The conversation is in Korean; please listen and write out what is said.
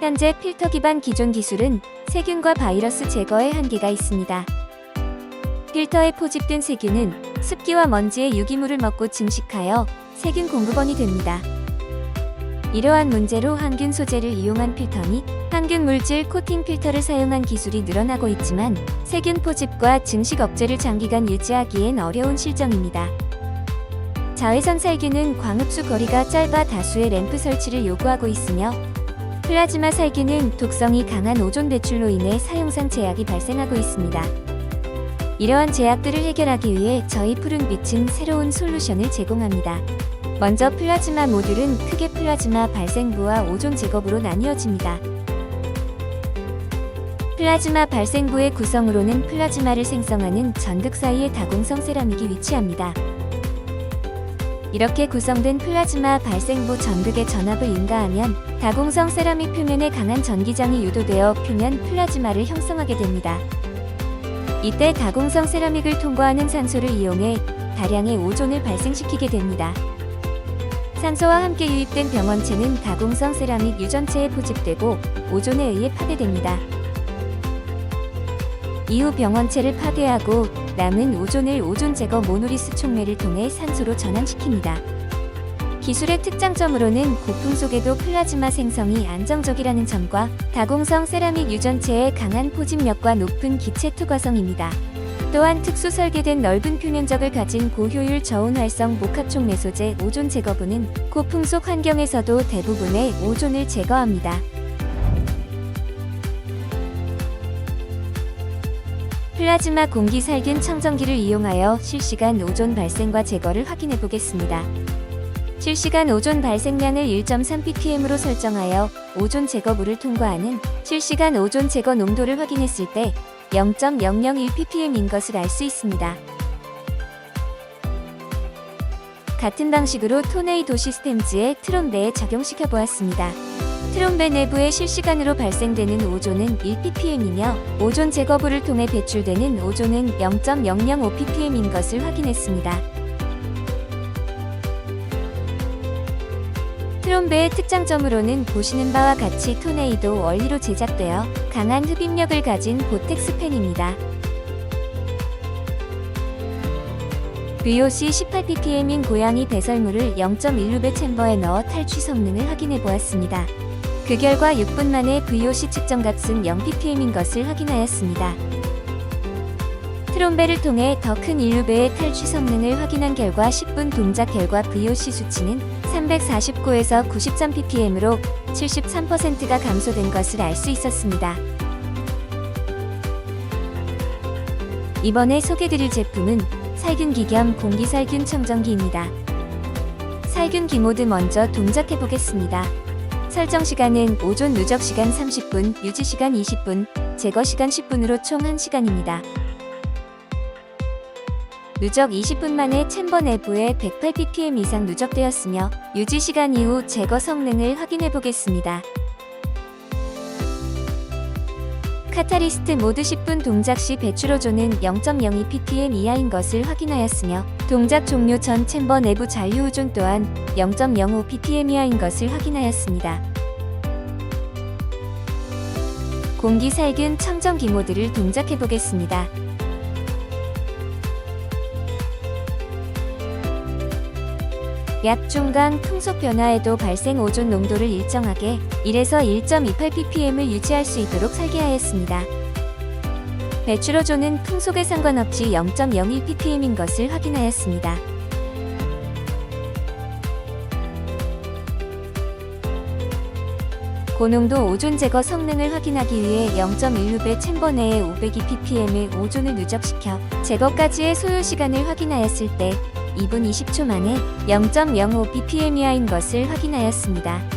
현재 필터 기반 기존 기술은 세균과 바이러스 제거에 한계가 있습니다. 필터에 포집된 세균은 습기와 먼지의 유기물을 먹고 증식하여 세균 공급원이 됩니다. 이러한 문제로 항균 소재를 이용한 필터 및 항균 물질 코팅 필터를 사용한 기술이 늘어나고 있지만 세균 포집과 증식 억제를 장기간 유지하기엔 어려운 실정입니다. 자외선 살균은 광흡수 거리가 짧아 다수의 램프 설치를 요구하고 있으며 플라즈마 살균은 독성이 강한 오존 배출로 인해 사용상 제약이 발생하고 있습니다. 이러한 제약들을 해결하기 위해 저희 푸른빛은 새로운 솔루션을 제공합니다. 먼저 플라즈마 모듈은 크게 플라즈마 발생부와 오존 제거부로 나뉘어집니다. 플라즈마 발생부의 구성으로는 플라즈마를 생성하는 전극 사이에 다공성 세라믹이 위치합니다. 이렇게 구성된 플라즈마 발생부 전극의 전압을 인가하면 다공성 세라믹 표면에 강한 전기장이 유도되어 표면 플라즈마를 형성하게 됩니다. 이때 다공성 세라믹을 통과하는 산소를 이용해 다량의 오존을 발생시키게 됩니다. 산소와 함께 유입된 병원체는 다공성 세라믹 유전체에 포집되고 오존에 의해 파괴됩니다. 이후 병원체를 파괴하고 남은 오존을 오존 제거 모노리스 촉매를 통해 산소로 전환시킵니다. 기술의 특장점으로는 고풍 속에도 플라즈마 생성이 안정적이라는 점과 다공성 세라믹 유전체의 강한 포집력과 높은 기체 투과성입니다. 또한 특수 설계된 넓은 표면적을 가진 고효율 저온 활성 목합촉매 소재 오존 제거부는 고풍 속 환경에서도 대부분의 오존을 제거합니다. 플라즈마 공기 살균 청정기를 이용하여 실시간 오존 발생과 제거를 확인해 보겠습니다. 실시간 오존 발생량을 1.3ppm으로 설정하여 오존 제거부를 통과하는 실시간 오존 제거 농도를 확인했을 때 0.001ppm인 것을 알 수 있습니다. 같은 방식으로 토네이도 시스템즈의 트롬베에 적용시켜 보았습니다. 트롬베 내부에 실시간으로 발생되는 오존은 1ppm이며 오존 제거부를 통해 배출되는 오존은 0.005ppm인 것을 확인했습니다. 트롬베의 특장점으로는 보시는 바와 같이 토네이도 원리로 제작되어 강한 흡입력을 가진 보텍스 팬입니다. VOC 18ppm인 고양이 배설물을 0.16배 챔버에 넣어 탈취 성능을 확인해 보았습니다. 그 결과 6분 만에 VOC 측정 값은 0ppm인 것을 확인하였습니다. 트롬베를 통해 더 큰 인류배의 탈취 성능을 확인한 결과 10분 동작 결과 VOC 수치는 349에서 93ppm으로 73%가 감소된 것을 알 수 있었습니다. 이번에 소개드릴 제품은 살균기 겸 공기살균 청정기입니다. 살균기 모드 먼저 동작해 보겠습니다. 설정 시간은 오존 누적 시간 30분, 유지 시간 20분, 제거 시간 10분으로 총 1시간입니다. 누적 20분 만에 챔버 내부에 108ppm 이상 누적되었으며 유지 시간 이후 제거 성능을 확인해 보겠습니다. 카타리스트 모드 10분 동작 시 배출 오존은 0.02ppm 이하인 것을 확인하였으며 동작 종료 전 챔버 내부 오존 또한 0.05ppm 이하인 것을 확인하였습니다. 공기 살균 청정기 모드를 동작해 보겠습니다. 약 중간 풍속 변화에도 발생 오존 농도를 일정하게 1에서 1.28ppm을 유지할 수 있도록 설계하였습니다. 배출 오존은 풍속에 상관없이 0.01ppm인 것을 확인하였습니다. 고농도 오존 제거 성능을 확인하기 위해 0.16배 챔버 내에 502ppm의 오존을 누적시켜 제거까지의 소요 시간을 확인하였을 때 2분 20초 만에 0.05 ppm 이하인 것을 확인하였습니다.